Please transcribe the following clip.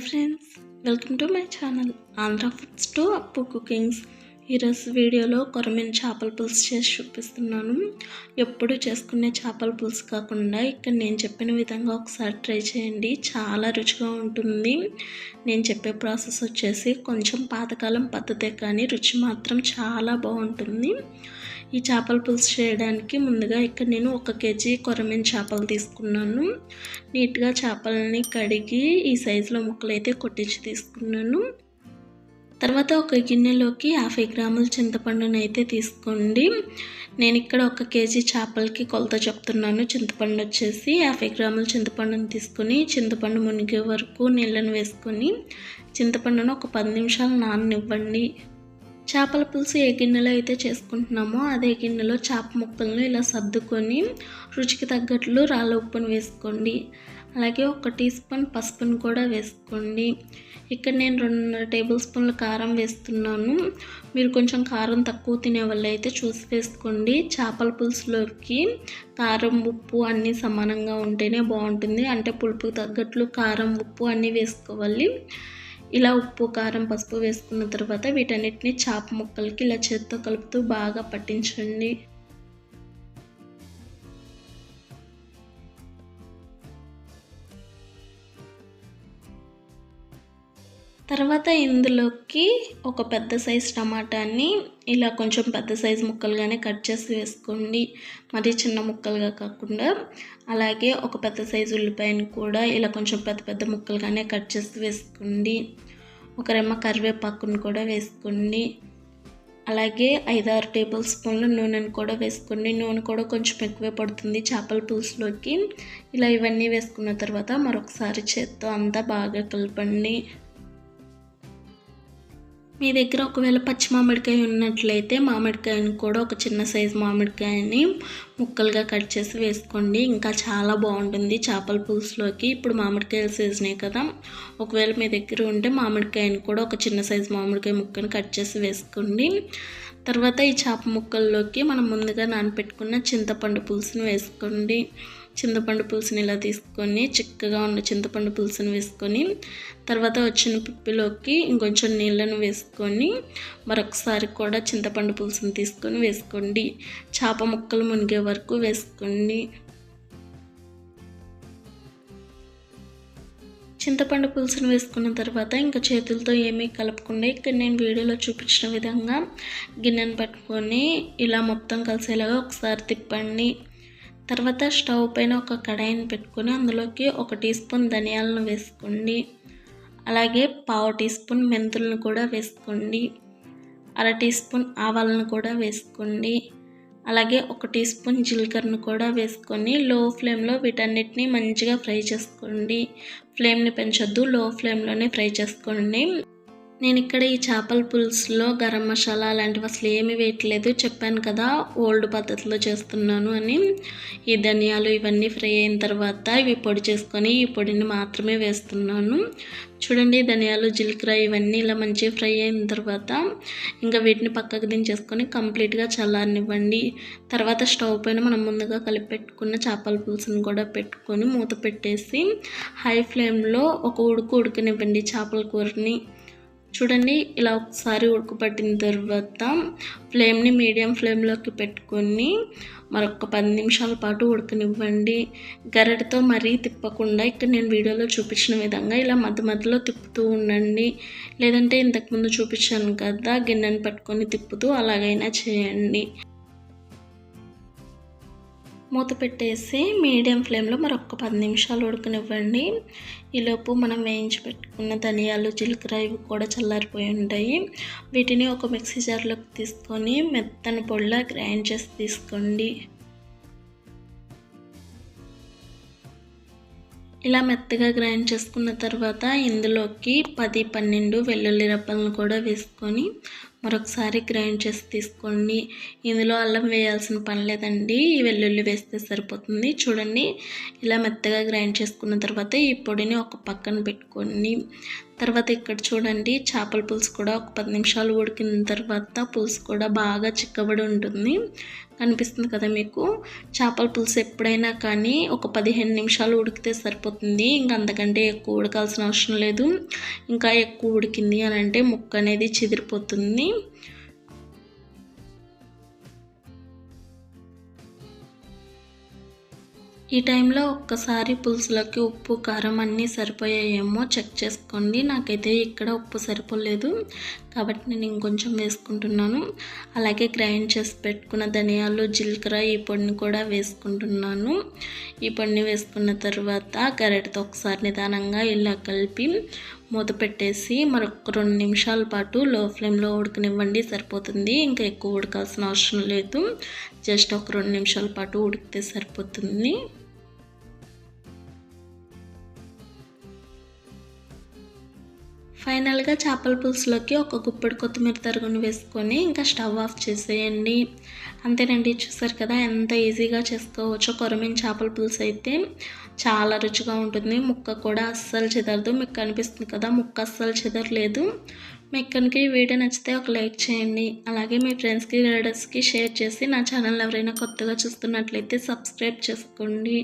Hi friends welcome to my channel Andhra foods to Appu cookings ఈరోజు వీడియోలో కొరమీన చేపల పులుసు చేసి చూపిస్తున్నాను. ఎప్పుడు చేసుకునే చేపల పులుసు కాకుండా ఇక్కడ నేను చెప్పిన విధంగా ఒకసారి ట్రై చేయండి. చాలా రుచిగా ఉంటుంది. నేను చెప్పే ప్రాసెస్ వచ్చేసి కొంచెం పాతకాలం పద్ధతే కానీ రుచి మాత్రం చాలా బాగుంటుంది. ఈ చేపల పులుసు చేయడానికి ముందుగా ఇక్కడ నేను ఒక కేజీ కొరమీన చేపలు తీసుకున్నాను. నీట్గా చేపలని కడిగి ఈ సైజులో ముక్కలు అయితే కొట్టించి తీసుకున్నాను. తర్వాత ఒక గిన్నెలోకి యాభై గ్రాముల చింతపండును అయితే తీసుకోండి. నేను ఇక్కడ ఒక కేజీ చేపలకి కొలత చెప్తున్నాను. చింతపండు వచ్చేసి యాభై గ్రాముల చింతపండును తీసుకొని చింతపండు మునిగే వరకు నీళ్ళను వేసుకొని చింతపండును ఒక పది నిమిషాలు నాననివ్వండి. చేపల పులుసు ఏ గిన్నెలో అయితే చేసుకుంటున్నామో అదే గిన్నెలో చేప ముక్కలను ఇలా సర్దుకొని రుచికి తగ్గట్లు రాళ్ళ ఉప్పును వేసుకోండి. అలాగే ఒక టీ స్పూన్ పసుపును కూడా వేసుకోండి. ఇక్కడ నేను రెండున్నర టేబుల్ స్పూన్ల కారం వేస్తున్నాను. మీరు కొంచెం కారం తక్కువ తినే వాళ్ళు అయితే చూసి వేసుకోండి. చేపల పులుసులోకి కారం ఉప్పు అన్నీ సమానంగా ఉంటేనే బాగుంటుంది. అంటే పులుపుకి తగ్గట్లు కారం ఉప్పు అన్నీ వేసుకోవాలి. ఇలా ఉప్పు కారం పసుపు వేసుకున్న తర్వాత వీటన్నిటిని చాప ముక్కలకి ఇలా చేత్తో కలుపుతూ బాగా పట్టించండి. తర్వాత ఇందులోకి ఒక పెద్ద సైజ్ టమాటాని ఇలా కొంచెం పెద్ద సైజు ముక్కలుగానే కట్ చేసి వేసుకోండి. మరీ చిన్న ముక్కలుగా కాకుండా. అలాగే ఒక పెద్ద సైజు ఉల్లిపాయని కూడా ఇలా కొంచెం పెద్ద పెద్ద ముక్కలుగానే కట్ చేసి వేసుకోండి. ఒక రెమ్మ కరివేపాకుని కూడా వేసుకోండి. అలాగే ఐదారు టేబుల్ స్పూన్ల నూనెను కూడా వేసుకోండి. నూనె కూడా కొంచెం ఎక్కువే పడుతుంది చేపల పులుసులోకి. ఇలా ఇవన్నీ వేసుకున్న తర్వాత మరొకసారి చేత్తో అంతా బాగా కలపండి. మీ దగ్గర ఒకవేళ పచ్చి మామిడికాయ ఉన్నట్లయితే మామిడికాయని కూడా ఒక చిన్న సైజు మామిడికాయని ముక్కలుగా కట్ చేసి వేసుకోండి. ఇంకా చాలా బాగుంటుంది చేపల పులుసులోకి. ఇప్పుడు మామిడికాయల సీజనే కదా. ఒకవేళ మీ దగ్గర ఉంటే మామిడికాయని కూడా ఒక చిన్న సైజు మామిడికాయ ముక్కని కట్ చేసి వేసుకోండి. తర్వాత ఈ చేప ముక్కల్లోకి మనం ముందుగా నానపెట్టుకున్న చింతపండు పులుసుని వేసుకోండి. చింతపండు పులుసుని ఇలా తీసుకొని చిక్కగా ఉన్న చింతపండు పులుసుని వేసుకొని తర్వాత వచ్చిన పిప్పిలోకి ఇంకొంచెం నీళ్ళను వేసుకొని మరొకసారి కూడా చింతపండు పులుసుని తీసుకొని వేసుకోండి. చేప ముక్కలు మునిగే వరకు వేసుకోండి. చింతపండు పులుసును వేసుకున్న తర్వాత ఇంకా చేతులతో ఏమీ కలపకుండా ఇక్కడ నేను వీడియోలో చూపించిన విధంగా గిన్నెను పట్టుకొని ఇలా మొత్తం కలిసేలాగా ఒకసారి తిప్పండి. తర్వాత స్టవ్ పైన ఒక కడాయిని పెట్టుకొని అందులోకి ఒక టీ స్పూన్ ధనియాలను వేసుకోండి. అలాగే పావు టీ స్పూన్ మెంతులను కూడా వేసుకోండి. అర టీ స్పూన్ ఆవాలను కూడా వేసుకోండి. అలాగే ఒక టీ స్పూన్ జీలకర్రను కూడా వేసుకొని లో ఫ్లేమ్లో వీటన్నిటిని మంచిగా ఫ్రై చేసుకోండి. ఫ్లేమ్ని పెంచొద్దు లో ఫ్లేమ్లోనే ఫ్రై చేసుకోండి. నేను ఇక్కడ ఈ చేపల పులుసులో గరం మసాలా అలాంటివి అసలు ఏమీ వేయట్లేదు. చెప్పాను కదా ఓల్డ్ పద్ధతిలో చేస్తున్నాను అని. ఈ ధనియాలు ఇవన్నీ ఫ్రై అయిన తర్వాత ఇవి పొడి చేసుకొని ఈ పొడిని మాత్రమే వేస్తున్నాను. చూడండి ధనియాలు జీలకర్ర ఇవన్నీ ఇలా మంచిగా ఫ్రై అయిన తర్వాత ఇంకా వీటిని పక్కకు దించేసుకొని కంప్లీట్గా చల్లారనివ్వండి. తర్వాత స్టవ్ పైన మనం ముందుగా కలిపి పెట్టుకున్న చేపల పులుసుని కూడా పెట్టుకొని మూత పెట్టేసి హై ఫ్లేమ్లో ఒక ఉడుకు ఉడకనివ్వండి చేపల కూరని. చూడండి ఇలా ఒకసారి ఉడకబట్టిన తర్వాత ఫ్లేమ్ని మీడియం ఫ్లేమ్లోకి పెట్టుకొని మరొక పది నిమిషాల పాటు ఉడకనివ్వండి. గరటితో మరీ తిప్పకుండా ఇక్కడ నేను వీడియోలో చూపించిన విధంగా ఇలా మధ్య మధ్యలో తిప్పుతూ ఉండండి. లేదంటే ఇంతకుముందు చూపించాను కదా గిన్నెను పట్టుకొని తిప్పుతూ అలాగైనా చేయండి. మూత పెట్టేసి మీడియం ఫ్లేమ్లో మరొక పది నిమిషాలు ఉడకనివ్వండి. ఈలోపు మనం వేయించి పెట్టుకున్న ధనియాలు జీలకర్ర ఇవి కూడా చల్లారిపోయి ఉంటాయి. వీటిని ఒక మిక్సీ జార్లోకి తీసుకొని మెత్తని పొడిలా గ్రైండ్ చేసి తీసుకోండి. ఇలా మెత్తగా గ్రైండ్ చేసుకున్న తర్వాత ఇందులోకి పది పన్నెండు వెల్లుల్లి రప్పలను కూడా వేసుకొని మరొకసారి గ్రైండ్ చేసి తీసుకోండి. ఇందులో అల్లం వేయాల్సిన పని లేదండి. వెల్లుల్లి వేస్తే సరిపోతుంది. చూడండి ఇలా మెత్తగా గ్రైండ్ చేసుకున్న తర్వాత ఈ పొడిని ఒక పక్కన పెట్టుకోండి. తర్వాత ఇక్కడ చూడండి చేపల పులుసు కూడా ఒక పది నిమిషాలు ఉడికిన తర్వాత పులుసు కూడా బాగా చిక్కబడి ఉంటుంది. కనిపిస్తుంది కదా మీకు? చేపల పులుసు ఎప్పుడైనా కానీ ఒక పదిహేను నిమిషాలు ఉడికితే సరిపోతుంది. ఇంకా అంతకంటే ఎక్కువ ఉడకాల్సిన అవసరం లేదు. ఇంకా ఎక్కువ ఉడికింది అని అంటే ముక్క అనేది చెదిరిపోతుంది. ఈ టైంలో ఒక్కసారి పులుసులోకి ఉప్పు కారం అన్నీ సరిపోయాయేమో చెక్ చేసుకోండి. నాకైతే ఇక్కడ ఉప్పు సరిపోలేదు. కాబట్టి నేను ఇంకొంచెం వేసుకుంటున్నాను. అలాగే గ్రైండ్ చేసి పెట్టుకున్న ధనియాలు జీలకర్ర ఈ పొడిని కూడా వేసుకుంటున్నాను. ఈ పొడిని వేసుకున్న తర్వాత గరెటతో ఒకసారి నిదానంగా ఇలా కలిపి మూత పెట్టేసి మరొక రెండు నిమిషాల పాటు లో ఫ్లేమ్లో ఉడకనివ్వండి సరిపోతుంది. ఇంకా ఎక్కువ ఉడకాల్సిన అవసరం లేదు. జస్ట్ ఒక రెండు నిమిషాల పాటు ఉడికితే సరిపోతుంది. ఫైనల్గా చేపల పులుసులోకి ఒక గుప్పెడు కొత్తిమీర తరుగుని వేసుకొని ఇంకా స్టవ్ ఆఫ్ చేసేయండి. అంతేనండి చూసారు కదా ఎంత ఈజీగా చేసుకోవచ్చో. కొరమీన చేపల పులుసు అయితే చాలా రుచిగా ఉంటుంది. ముక్క కూడా అస్సలు చెదరదు. మీకు కనిపిస్తుంది కదా ముక్క అస్సలు చెదరలేదు. మీకు కనుక ఈ వీడియో నచ్చితే ఒక లైక్ చేయండి. అలాగే మీ ఫ్రెండ్స్కి రిలేటివ్స్కి షేర్ చేసి నా ఛానల్ ఎవరైనా కొత్తగా చూస్తున్నట్లయితే సబ్స్క్రైబ్ చేసుకోండి.